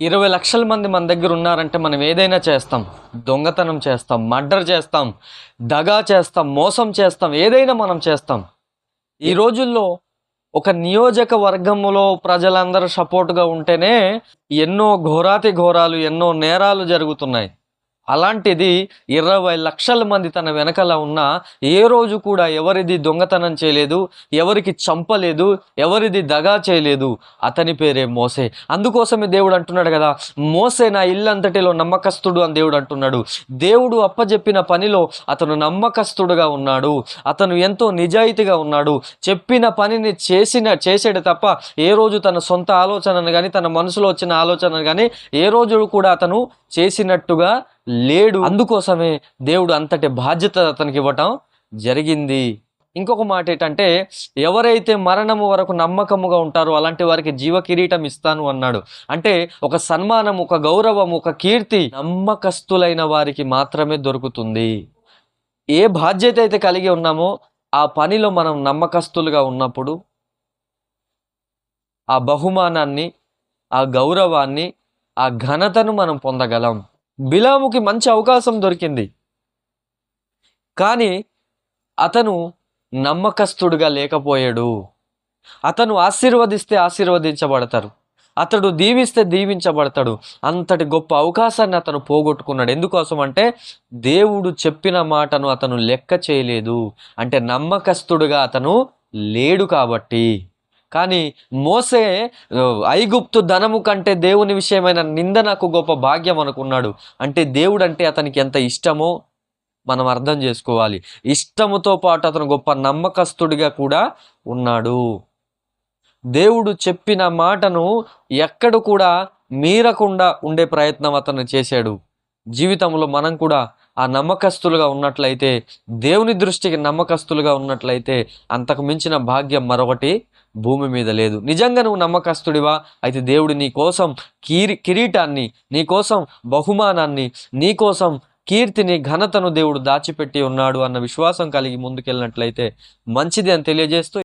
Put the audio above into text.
ఇరవై లక్షల మంది మన దగ్గర ఉన్నారంటే మనం ఏదైనా చేస్తాం. దొంగతనం చేస్తాం మర్డర్ చేస్తాం దగా చేస్తాం మోసం చేస్తాం ఏదైనా మనం చేస్తాం. ఈ రోజుల్లో ఒక నియోజకవర్గంలో ప్రజలందరూ సపోర్ట్గా ఉంటేనే ఎన్నో ఘోరాతి ఘోరాలు ఎన్నో నేరాలు జరుగుతున్నాయి. అలాంటిది ఇరవై లక్షల మంది తన వెనకాల ఉన్న ఏ రోజు కూడా ఎవరిది దొంగతనం చేయలేదు ఎవరికి చంపలేదు ఎవరిది దగా చేయలేదు. అతని పేరే మోసే. అందుకోసమే దేవుడు అంటున్నాడు కదా మోసే నా ఇల్లంతటిలో నమ్మకస్తుడు అని దేవుడు అంటున్నాడు. దేవుడు అప్పజెప్పిన పనిలో అతను నమ్మకస్తుడుగా ఉన్నాడు. అతను ఎంతో నిజాయితీగా ఉన్నాడు. చెప్పిన పనిని చేసిన చేసాడు తప్ప ఏ రోజు తన సొంత ఆలోచనను కానీ తన మనసులో వచ్చిన ఆలోచనను కానీ ఏ రోజు కూడా అతను చేసినట్టుగా లేడు. అందుకోసమే దేవుడు అంతటి బాధ్యత అతనికి ఇవ్వటం జరిగింది. ఇంకొక మాట ఏంటంటే ఎవరైతే మరణము వరకు నమ్మకముగా ఉంటారో అలాంటి వారికి జీవ కిరీటం ఇస్తాను అన్నాడు. అంటే ఒక సన్మానం ఒక గౌరవం ఒక కీర్తి నమ్మకస్తులైన వారికి మాత్రమే దొరుకుతుంది. ఏ బాధ్యత అయితే కలిగి ఉన్నామో ఆ పనిలో మనం నమ్మకస్తులుగా ఉన్నప్పుడు ఆ బహుమానాన్ని ఆ గౌరవాన్ని ఆ ఘనతను మనం పొందగలం. బిలాముకి మంచి అవకాశం దొరికింది. కానీ అతను నమ్మకస్తుడుగా లేకపోయాడు. అతను ఆశీర్వదిస్తే ఆశీర్వదించబడతారు. అతడు దీవిస్తే దీవించబడతాడు. అంతటి గొప్ప అవకాశాన్ని అతను పోగొట్టుకున్నాడు. ఎందుకోసం అంటే దేవుడు చెప్పిన మాటను అతను లెక్క చేయలేదు. అంటే నమ్మకస్తుడుగా అతను లేడు కాబట్టి. కానీ మోసే ఐగుప్తు ధనము కంటే దేవుని విషయమైన నింద నాకు గొప్ప భాగ్యం అనుకున్నాడు. అంటే దేవుడు అంటే అతనికి ఎంత ఇష్టమో మనం అర్థం చేసుకోవాలి. ఇష్టముతో పాటు అతను గొప్ప నమ్మకస్తుడిగా కూడా ఉన్నాడు. దేవుడు చెప్పిన మాటను ఎక్కడ కూడా మీరకుండా ఉండే ప్రయత్నం అతను చేశాడు. జీవితంలో మనం కూడా ఆ నమ్మకస్తులుగా ఉన్నట్లయితే దేవుని దృష్టికి నమ్మకస్తులుగా ఉన్నట్లయితే అంతకు మించిన భాగ్యం మరొకటి భూమి మీద లేదు. నిజంగా నువ్వు నమ్మకస్తుడివా? అయితే దేవుడు నీ కోసం కీరి కిరీటాన్ని నీ కోసం బహుమానాన్ని నీ కోసం కీర్తిని ఘనతను దేవుడు దాచిపెట్టి ఉన్నాడు అన్న విశ్వాసం కలిగి ముందుకెళ్ళినట్లయితే మంచిది అని తెలియజేస్తూ